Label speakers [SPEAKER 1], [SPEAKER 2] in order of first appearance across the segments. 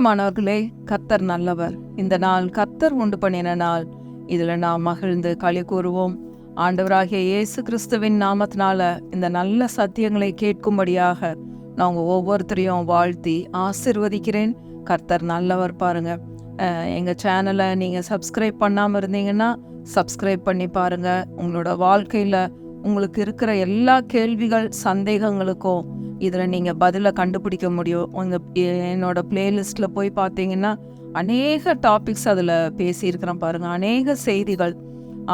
[SPEAKER 1] பிரியமானவர்களே கர்த்தர் நல்லவர். இந்த நாள் கர்த்தர் உண்டு பண்ணின நாள். இதுல நாம் மகிழ்ந்து களி கூறுவோம். ஆண்டவராகிய இயேசு கிறிஸ்துவின் நாமத்தினால இந்த நல்ல சத்தியங்களை கேட்கும்படியாக நான் ஒவ்வொருத்தரையும் வாழ்த்தி ஆசிர்வதிக்கிறேன். கர்த்தர் நல்லவர் பாருங்க. எங்கள் எங்க சேனலை நீங்க சப்ஸ்கிரைப் பண்ணாம இருந்தீங்கன்னா சப்ஸ்கிரைப் பண்ணி பாருங்க. உங்களோட வாழ்க்கையில உங்களுக்கு இருக்கிற எல்லா கேள்விகள் சந்தேகங்களுக்கும் இதில் நீங்கள் பதிலை கண்டுபிடிக்க முடியும். உங்கள் என்னோடய பிளேலிஸ்ட்டில் போய் பார்த்தீங்கன்னா அநேக டாபிக்ஸ் அதில் பேசியிருக்கிறேன் பாருங்கள் அநேக செய்திகள்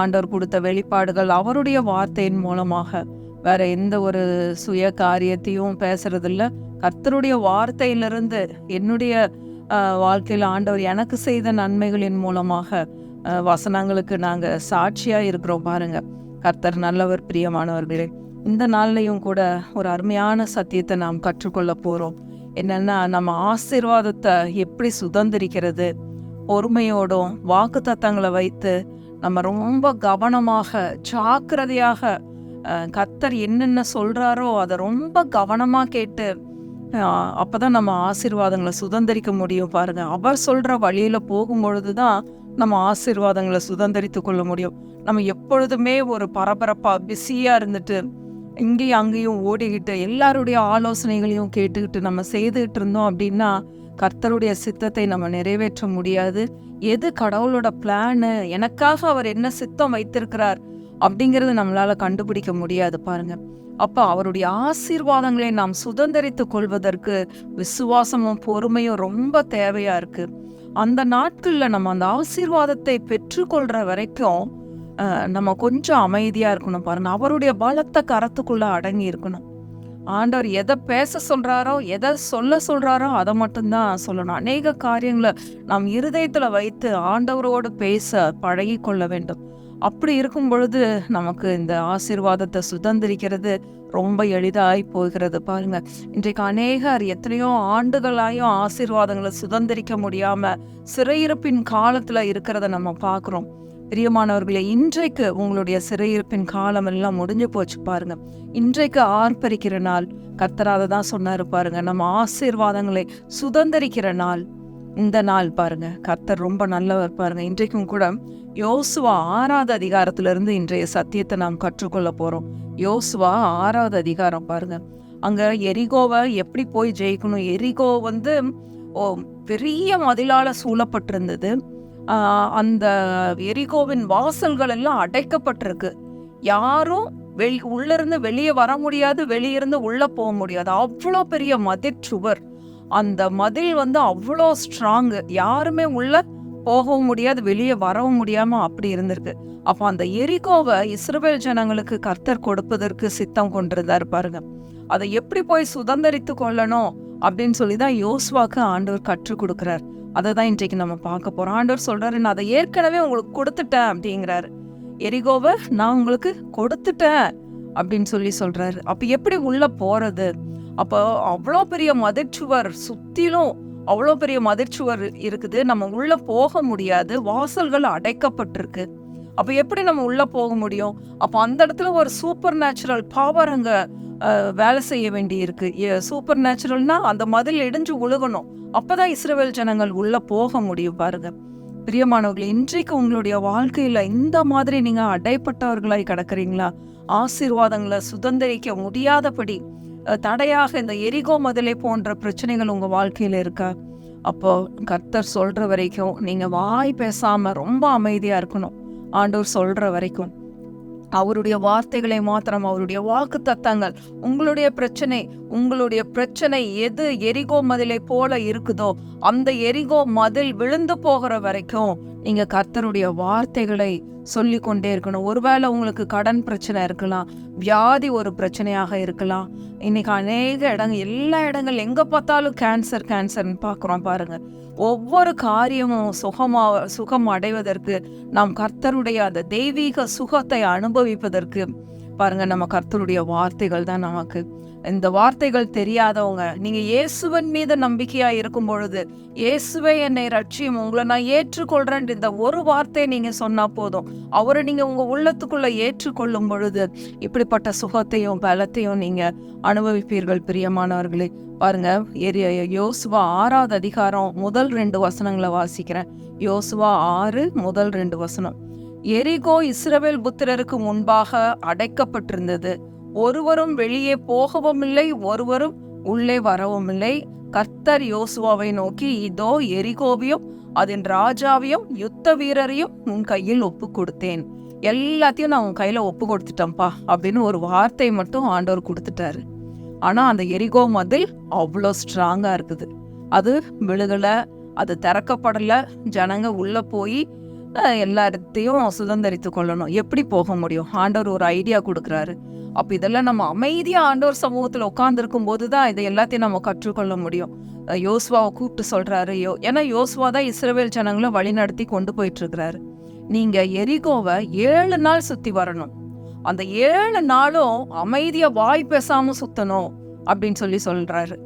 [SPEAKER 1] ஆண்டவர் கொடுத்த வெளிப்பாடுகள் அவருடைய வார்த்தையின் மூலமாக. வேற எந்த ஒரு சுய காரியத்தையும் பேசுகிறதில்ல கர்த்தருடைய வார்த்தையிலிருந்து என்னுடைய வாழ்க்கையில் ஆண்டவர் எனக்கு செய்த நன்மைகளின் மூலமாக வசனங்களுக்கு நாங்கள் சாட்சியாக இருக்கிறோம் பாருங்கள் கர்த்தர் நல்லவர் பிரியமானவர்களே. இந்த நாள்லையும் கூட ஒரு அருமையான சத்தியத்தை நாம் கற்றுக்கொள்ள போகிறோம் என்னென்னா நம்ம ஆசீர்வாதத்தை எப்படி சுதந்திரிக்கிறது? பொறுமையோடும் வாக்கு தத்தங்களை வைத்து நம்ம ரொம்ப கவனமாக ஜாக்கிரதையாக கத்தர் என்னென்ன சொல்கிறாரோ அதை ரொம்ப கவனமாக கேட்டு அப்போ தான் நம்ம ஆசீர்வாதங்களை சுதந்திரிக்க முடியும் பாருங்கள் அவர் சொல்கிற வழியில் போகும்பொழுது தான் நம்ம ஆசீர்வாதங்களை சுதந்திரித்து கொள்ள முடியும். நம்ம எப்பொழுதுமே ஒரு பரபரப்பாக பிஸியாக இருந்துட்டு இங்கேயும் அங்கேயும் ஓடிக்கிட்டு எல்லாருடைய ஆலோசனைகளையும் கேட்டுக்கிட்டு நம்ம செய்துகிட்டு இருந்தோம் அப்படின்னா கர்த்தருடைய சித்தத்தை நம்ம நிறைவேற்ற முடியாது. எது கடவுளோட பிளானு எனக்காக அவர் என்ன சித்தம் வைத்திருக்கிறார் அப்படிங்கிறது நம்மளால கண்டுபிடிக்க முடியாது பாருங்க. அப்போ அவருடைய ஆசீர்வாதங்களை நாம் சுதந்திரித்து கொள்வதற்கு விசுவாசமும் பொறுமையும் ரொம்ப தேவையா இருக்கு. அந்த நாட்களில் நம்ம அந்த ஆசீர்வாதத்தை பெற்றுக்கொள்ற வரைக்கும் நம்ம கொஞ்சம் அமைதியாக இருக்கணும் பாருங்க. அவருடைய பலத்த கரத்துக்குள்ளே அடங்கி இருக்கணும். ஆண்டவர் எதை பேச சொல்கிறாரோ எதை சொல்ல சொல்கிறாரோ அதை மட்டும்தான் சொல்லணும். அநேக காரியங்களை நாம் இருதயத்தில் வைத்து ஆண்டவரோடு பேச பழகி கொள்ள வேண்டும். அப்படி இருக்கும் பொழுது நமக்கு இந்த ஆசீர்வாதத்தை சுதந்திரிக்கிறது ரொம்ப எளிதாய் போகிறது பாருங்க. இன்றைக்கு அநேகர் எத்தனையோ ஆண்டுகளாயும் ஆசீர்வாதங்களை சுதந்திரிக்க முடியாம சிறையிருப்பின் காலத்துல இருக்கிறத நம்ம பார்க்குறோம். பிரியமானவர்களே இன்றைக்கு உங்களுடைய சிறையிருப்பின் காலம் எல்லாம் முடிஞ்சு போச்சு பாருங்க. இன்றைக்கு ஆர்ப்பரிக்கிற நாள் கர்த்தராத தான் சொன்னாரு பாருங்க. நம்ம ஆசீர்வாதங்களை சுதந்திரிக்கிற நாள் இந்த நாள் பாருங்க. கர்த்தர் ரொம்ப நல்லவர் பாருங்க. இன்றைக்கும் கூட யோசுவா ஆறாவது அதிகாரத்திலிருந்து இன்றைய சத்தியத்தை நாம் கற்றுக்கொள்ள போறோம். யோசுவா ஆறாவது அதிகாரம் பாருங்க. அங்க எரிகோவை எப்படி போய் ஜெயிக்கணும்? எரிகோ வந்து ஓ பெரிய மதிலால சூழப்பட்டிருந்தது. அந்த எரிகோவின் வாசல்கள் எல்லாம் அடைக்கப்பட்டிருக்கு. யாரும் வெளி உள்ளிருந்து வெளியே வர முடியாது வெளியிருந்து உள்ள போக முடியாது. அவ்வளோ பெரிய மதில் சுவர். அந்த மதில் வந்து அவ்வளோ ஸ்ட்ராங்கு யாருமே உள்ள போகவும் முடியாது வெளியே வரவும் முடியாம அப்படி இருந்திருக்கு. அப்போ அந்த எரிகோவை இஸ்ரேல் ஜனங்களுக்கு கர்த்தர் கொடுப்பதற்கு சித்தம் கொண்டிருந்தார் பாருங்க. அதை எப்படி போய் சுதந்திரித்து கொள்ளணும் அப்படின்னு சொல்லி தான் யோசுவாக்கு ஆண்டவர் கற்றுக் கொடுக்குறார். அதை தான் இன்றைக்கு நம்ம பார்க்க போகிறோம் ஆண்டவர் சொல்கிறாரு நான் அதை ஏற்கனவே உங்களுக்கு கொடுத்துட்டேன் அப்படிங்கிறாரு. எரிகோவை நான் உங்களுக்கு கொடுத்துட்டேன் அப்படின்னு சொல்லி சொல்கிறாரு அப்போ எப்படி உள்ளே போகிறது அப்போ அவ்வளோ பெரிய மதிர்ச்சுவர் சுற்றிலும் அவ்வளோ பெரிய மதிர்ச்சுவர் இருக்குது. நம்ம உள்ளே போக முடியாது. வாசல்கள் அடைக்கப்பட்டிருக்கு. அப்போ எப்படி நம்ம உள்ளே போக முடியும்? அப்போ அந்த இடத்துல ஒரு சூப்பர் நேச்சுரல் பவர் அங்கே வேலை செய்ய வேண்டி இருக்கு சூப்பர் நேச்சுரல்னா அந்த மதில் இடிஞ்சு உழுகணும். அப்பதான் இஸ்ரவேல் ஜனங்கள் உள்ள போக முடியும் பாருங்க. பிரியமானவர்கள் இன்றைக்கு உங்களுடைய வாழ்க்கையில இந்த மாதிரி நீங்க அடைப்பட்டவர்களாய் கிடக்குறீங்களா? ஆசீர்வாதங்களை சுதந்திரிக்க முடியாதபடி தடையாக இந்த எரிகோ மதிலை போன்ற பிரச்சனைகள் உங்க வாழ்க்கையில இருக்கா? அப்போ கர்த்தர் சொல்ற வரைக்கும் நீங்க வாய் பேசாம ரொம்ப அமைதியா இருக்கணும். ஆண்டவர் சொல்ற வரைக்கும். அவருடைய வார்த்தைகளை மாத்திரம் அவருடைய வாக்கு தத்தங்கள் உங்களுடைய பிரச்சனை உங்களுடைய பிரச்சனை எது எரிகோ மதிலை போல இருக்குதோ அந்த எரிகோ மதில் விழுந்து போகிற வரைக்கும் நீங்க கர்த்தருடைய வார்த்தைகளை சொல்லி கொண்டே இருக்கணும். ஒருவேளை உங்களுக்கு கடன் பிரச்சனை இருக்கலாம் வியாதி ஒரு பிரச்சனையாக இருக்கலாம். இன்னைக்கு அநேக இடங்கள் எல்லா இடங்கள் எங்க பார்த்தாலும் கேன்சர் கேன்சர்னு பார்க்குறோம் பாருங்க. ஒவ்வொரு காரியமும் சுகமா சுகம் அடைவதற்கு நாம் கர்த்தருடைய அந்த தெய்வீக சுகத்தை அனுபவிப்பதற்கு. பாருங்க நம்ம கர்த்தருடைய வார்த்தைகள் தான் நமக்கு. இந்த வார்த்தைகள் தெரியாதவங்க நீங்க இயேசுவன் மீது நம்பிக்கையா இருக்கும் பொழுது இயேசுவே என்னை ரட்சியும் உங்களை நான் ஏற்றுக்கொள்றேன் இந்த ஒரு வார்த்தையை நீங்க சொன்னா போதும். அவரை நீங்க உங்க உள்ளத்துக்குள்ள ஏற்றுக்கொள்ளும் பொழுது இப்படிப்பட்ட சுகத்தையும் பலத்தையும் நீங்க அனுபவிப்பீர்கள் பிரியமானவர்களே. பாருங்க யோசுவா ஆறாவது அதிகாரம் முதல் ரெண்டு வசனங்களை வாசிக்கிறேன். யோசுவா ஆறு முதல் ரெண்டு வசனம். எரிகோ இஸ்ரவேல் புத்திரருக்கு முன்பாக அடைக்கப்பட்டிருந்தது. ஒருவரும் வெளியே போகவும் இல்லை ஒருவரும் உள்ளே வரவும் இல்லை கர்த்தர் யோசுவாவை நோக்கி இதோ எரிகோவையும் அதன் ராஜாவையும் யுத்த வீரரையும் உன் கையில் ஒப்பு கொடுத்தேன் எல்லாத்தையும் நான் உன் கையில ஒப்பு கொடுத்துட்டேன்ப்பா அப்படின்னு ஒரு வார்த்தை மட்டும் ஆண்டவர் கொடுத்துட்டாரு. ஆனா அந்த எரிகோ மதில் அவ்வளோ ஸ்ட்ராங்கா இருக்குது. அது விழுகல அது திறக்கப்படல ஜனங்க உள்ளே போய் எல்லாத்தையும் எல்லா இடத்தையும் சுதந்திரித்து கொள்ளணும். எப்படி போக முடியும்? ஆண்டவர் ஒரு ஐடியா கொடுக்குறாரு. அப்ப இதெல்லாம் நம்ம அமைதியா ஆண்டவர் சமூகத்துல உட்கார்ந்துருக்கும் போது தான் இதை எல்லாத்தையும் நம்ம கற்றுக்கொள்ள முடியும். யோசுவாவை கூப்பிட்டு சொல்றாரு யோ ஏன்னா யோசுவா தான் இஸ்ரேவேல் ஜனங்களை வழி நடத்தி கொண்டு போயிட்டு இருக்கிறாரு நீங்க எரிகோவை ஏழு நாள் சுத்தி வரணும். அந்த ஏழு நாளும் அமைதியா வாய் பேசாம சுத்தணும் அப்படின்னு சொல்லி சொல்றாரு.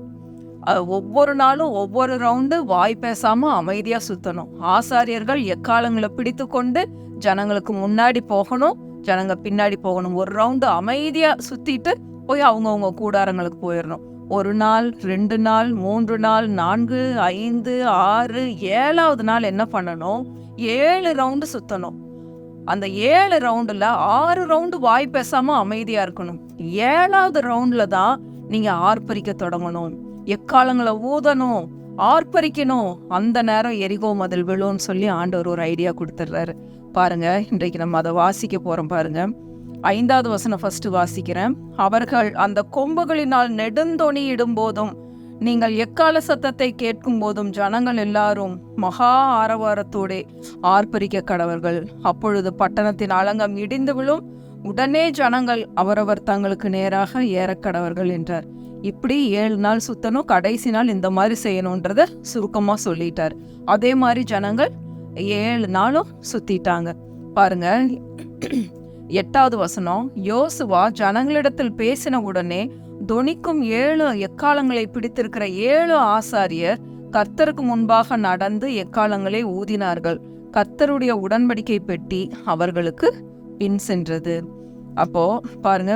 [SPEAKER 1] ஒவ்வொரு நாளும் ஒவ்வொரு ரவுண்டு வாய் பேசாம அமைதியா சுத்தணும். ஆசாரியர்கள் எக்காலங்களை பிடித்து கொண்டு ஜனங்களுக்கு முன்னாடி போகணும். ஜனங்க பின்னாடி போகணும். ஒரு ரவுண்டு அமைதியாக சுற்றிட்டு போய் அவங்கவுங்க கூடாரங்களுக்கு போயிடணும் ஒரு நாள் ரெண்டு நாள் மூன்று நாள் நான்கு ஐந்து ஆறு ஏழாவது நாள் என்ன பண்ணணும்? ஏழு ரவுண்டு சுற்றணும் அந்த ஏழு ரவுண்டில் ஆறு ரவுண்டு வாய் பேசாமல் அமைதியாக இருக்கணும். ஏழாவது ரவுண்டில் தான் நீங்கள் ஆர்ப்பரிக்க தொடங்கணும். எக்காலங்களை ஊதணும் ஆர்ப்பரிக்கணும். அந்த நேரம் எரிகோ மதில் விழும்னு சொல்லி ஆண்டவர் ஒரு ஐடியா கொடுத்துட்றாரு பாருங்க இன்றைக்கு நம்ம அதை வாசிக்க போறோம் பாருங்க. ஐந்தாவது வசனம் ஃபர்ஸ்ட் வாசிக்கிறேன். அவர்கள் அந்த கொம்புகளினால் நெடுந்தொணி இடும்போதும் நீங்கள் எக்கால சத்தத்தை கேட்கும் போதும் ஜனங்கள் எல்லாரும் மகா ஆரவாரத்தோடே ஆர்ப்பரிக்க கடவர்கள். அப்பொழுது பட்டணத்தின் அலங்கம் இடிந்து விழும். உடனே ஜனங்கள் அவரவர் தங்களுக்கு நேராக ஏறக்கடவர்கள் என்றார். இப்படி ஏழு நாள் சுத்தணும் கடைசி நாள் இந்த மாதிரி செய்யணுன்றத சுருக்கமாக சொல்லிட்டார். அதே மாதிரி ஜனங்கள் ஏழு நாளும் சுத்திட்டாங்க. பாருங்க எட்டாவது வசனம் யோசுவா ஜனங்களிடத்தில் பேசின உடனே தொனிக்கும் ஏழு எக்காலங்களை பிடித்திருக்கிற ஏழு ஆசாரியர் கர்த்தருக்கு முன்பாக நடந்து எக்காலங்களை ஊதினார்கள். கர்த்தருடைய உடன்படிக்கை பெட்டி அவர்களுக்கு பின் சென்றது. அப்போ பாருங்க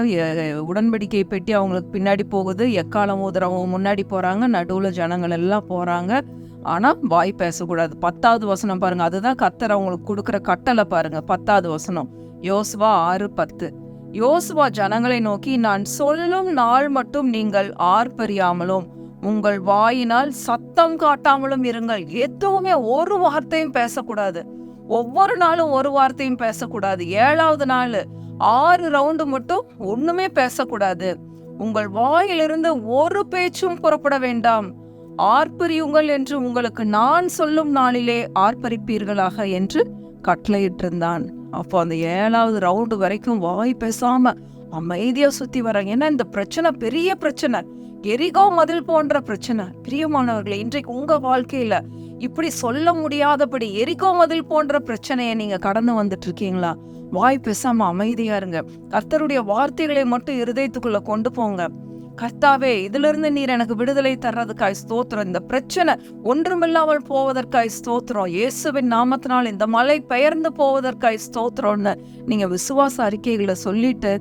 [SPEAKER 1] உடன்படிக்கை பெட்டி அவங்களுக்கு பின்னாடி போகுது எக்காலம் ஊதுறவங்க முன்னாடி போறாங்க நடுவுல ஜனங்கள் எல்லாம் போறாங்க. ஆனால் வாய் பேசக்கூடாது. பத்தாவது வசனம் பாருங்கள் அதுதான் கத்தர் அவங்களுக்கு கொடுக்குற கட்டளை பாருங்கள் பத்தாவது வசனம். யோசுவா ஆறு பத்து. யோசுவா ஜனங்களை நோக்கி நான் சொல்லும் நாள் மட்டும் நீங்கள் ஆர்ப்பரியாமலும் உங்கள் வாயினால் சத்தம் காட்டாமலும் இருங்கள். எதுவுமே ஒரு வார்த்தையும் பேசக்கூடாது. ஒவ்வொரு நாளும் ஒரு வார்த்தையும் பேசக்கூடாது. ஏழாவது நாள் ஆறு ரவுண்டு மட்டும் ஒண்ணுமே பேசக்கூடாது. உங்கள் வாயிலிருந்து ஒரு பேச்சும் புறப்பட வேண்டாம். ஆர்ப்பரியுங்கள் என்று உங்களுக்கு நான் சொல்லும் நாளிலே ஆர்ப்பரிப்பீர்களாக என்று கட்டளையிட்டிருந்தான். அப்போ அந்த ஏழாவது ரவுண்டு வரைக்கும் வாய் பேசாம அமைதியா சுத்தி வராங்க ஏன்னா இந்த பிரச்சனை பெரிய பிரச்சனை. எரிகோ மதில் போன்ற பிரச்சனை. பிரியமானவர்களே இன்றைக்கு உங்க வாழ்க்கையில இப்படி சொல்ல முடியாதபடி எரிகோ மதில் போன்ற பிரச்சனையை நீங்க கடந்து வந்துட்டு இருக்கீங்களா வாய் பேசாம அமைதியா இருங்க. கர்த்தருடைய வார்த்தைகளை மட்டும் இருதயத்துக்குள்ள கொண்டு போங்க. கர்த்தாவே இதிலிருந்து நீர் எனக்கு விடுதலை தர்றதுக்காய் ஸ்தோத்திரம். இந்த பிரச்சனை ஒன்றுமில்லாமல் போவதற்காய் ஸ்தோத்திரம். இயேசுவின் நாமத்தினால் இந்த மலை பெயர்ந்து போவதற்காய் ஸ்தோத்திரம்னு நீங்க விசுவாச அறிக்கைகளை சொல்லிட்டு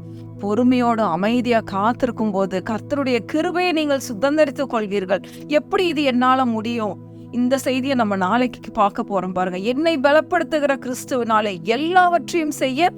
[SPEAKER 1] பொறுமையோடு அமைதியாக காத்திருக்கும் போது கர்த்தருடைய கிருபையை நீங்கள் சுதந்திரித்துக் கொள்வீர்கள். எப்படி இது என்னால் முடியும்? இந்த செய்தியை நம்ம நாளைக்கு பார்க்க போறோம் பாருங்க. என்னை பலப்படுத்துகிற கிறிஸ்துவனாலே எல்லாவற்றையும் செய்ய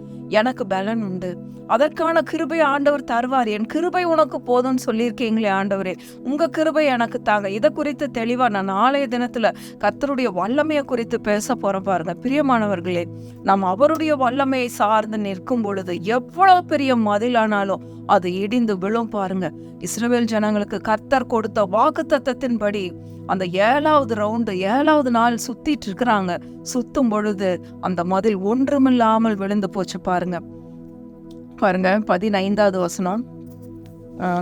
[SPEAKER 1] எனக்கு பலன் உண்டு. அதற்கான கிருபை ஆண்டவர் தருவார். என் கிருபை உனக்கு போதும்னு சொல்லியிருக்கீங்களே ஆண்டவரே. உங்க கிருபை எனக்கு தாங்க. இதை குறித்து தெளிவா நான் நாளைய தினத்துல கர்த்தருடைய வல்லமையை குறித்து பேச போறோம் பாருங்க. பிரியமானவர்களே நாம் அவருடைய வல்லமையை சார்ந்து நிற்கும் பொழுது எவ்வளவு பெரிய மதிலானாலும் அது இடிந்து விழும் பாருங்க. இஸ்ரேல் ஜனங்களுக்கு கர்த்தர் கொடுத்த வாக்கு தத்தத்தின்படி அந்த ஏழாவது ரவுண்டு ஏழாவது நாள் சுத்திட்டு இருக்கிறாங்க. சுத்தும் பொழுது அந்த மதில் ஒன்றுமில்லாமல் விழுந்து போச்சு பாருங்க. பாருங்க பதினைந்தாவது வசனம்.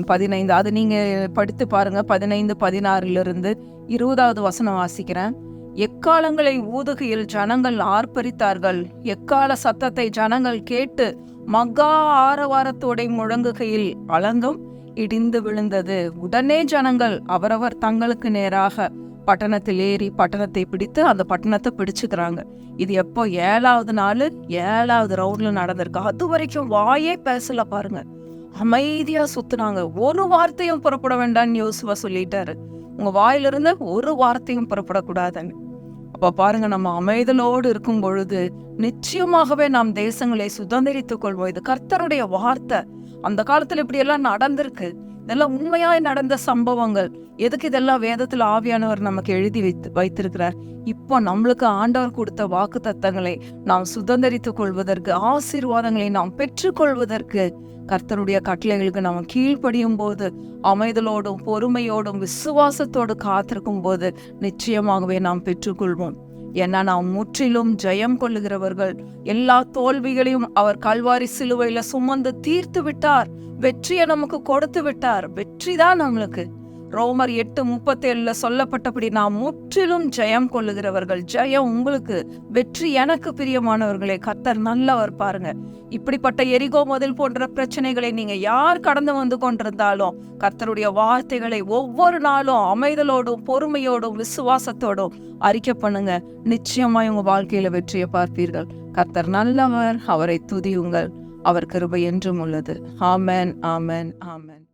[SPEAKER 1] பதினைந்து அது நீங்கள் படித்து பாருங்க பதினைந்து பதினாறுல இருந்து இருபதாவது வசனம் வாசிக்கிறேன். எக்காலங்களை ஊதுகையில் ஜனங்கள் ஆர்ப்பரித்தார்கள். எக்கால சத்தத்தை ஜனங்கள் கேட்டு மகா ஆரவாரத்தோடை முழங்குகையில் அலங்கும் இடிந்து விழுந்தது. உடனே ஜனங்கள் அவரவர் தங்களுக்கு நேராக பட்டணத்தில் ஏறி பட்டணத்தை பிடித்து அந்த பட்டணத்தை பிடிச்சுக்கிறாங்க. இது எப்போ ஏழாவது நாள்? ஏழாவது ரவுண்டில் நடந்திருக்கு. அது வரைக்கும் வாயே பேசல பாருங்க. அமைதியாக சுத்துனாங்க. ஒரு வார்த்தையும் புறப்பட வேண்டாம்னு யோசுவா சொல்லிட்டாரு. உங்கள் வாயிலிருந்து ஒரு வார்த்தையும் புறப்படக்கூடாதுன்னு. அப்போ பாருங்க நம்ம அமைதலோடு இருக்கும் பொழுது நிச்சயமாகவே நாம் தேசங்களை சுதந்திரித்துக் கொள்வோம். இது கர்த்தருடைய வார்த்தை. அந்த காலத்தில் இப்படியெல்லாம் நடந்திருக்கு. இதெல்லாம் உண்மையாக நடந்த சம்பவங்கள். எதுக்கு இதெல்லாம் வேதத்தில் ஆவியானவர் நமக்கு எழுதி வைத்து வைத்திருக்கிறார்? இப்போ நம்மளுக்கு ஆண்டவர் கொடுத்த வாக்கு தத்தங்களை நாம் சுதந்திரித்துக் கொள்வதற்கு ஆசீர்வாதங்களை நாம் பெற்றுக்கொள்வதற்கு கர்த்தருடைய கட்டளைகளுக்கு நாம் கீழ்ப்படியும் போது அமைதலோடும் பொறுமையோடும் விசுவாசத்தோடு காத்திருக்கும் போது நிச்சயமாகவே நாம் பெற்றுக்கொள்வோம். ஏன்னா நாம் முற்றிலும் ஜெயம் கொள்ளுகிறவர்கள். எல்லா தோல்விகளையும் அவர் கல்வாரி சிலுவையில சுமந்து தீர்த்து விட்டார். வெற்றியை நமக்கு கொடுத்து விட்டார். வெற்றி தான் நம்மளுக்கு. ரோமர் எட்டு முப்பத்தேழுல சொல்லப்பட்டபடி நாம் முற்றிலும் ஜெயம் கொள்ளுகிறவர்கள். ஜெயம் உங்களுக்கு வெற்றி எனக்கு பிரியமானவர்களே கர்த்தர் நல்லவர் பாருங்க. இப்படிப்பட்ட எரிகோ முதல் போன்ற பிரச்சனைகளை நீங்க யார் கடந்து வந்து கொண்டிருந்தாலும் கர்த்தருடைய வார்த்தைகளை ஒவ்வொரு நாளும் அமைதலோடும் பொறுமையோடும் விசுவாசத்தோடும் அறிக்கை பண்ணுங்க. நிச்சயமாய் உங்க வாழ்க்கையில வெற்றியை பார்ப்பீர்கள். கர்த்தர் நல்லவர் அவரை துதியுங்கள். அவர் கிருபை என்றும் உள்ளது. ஆமென் ஆமென் ஆமென்.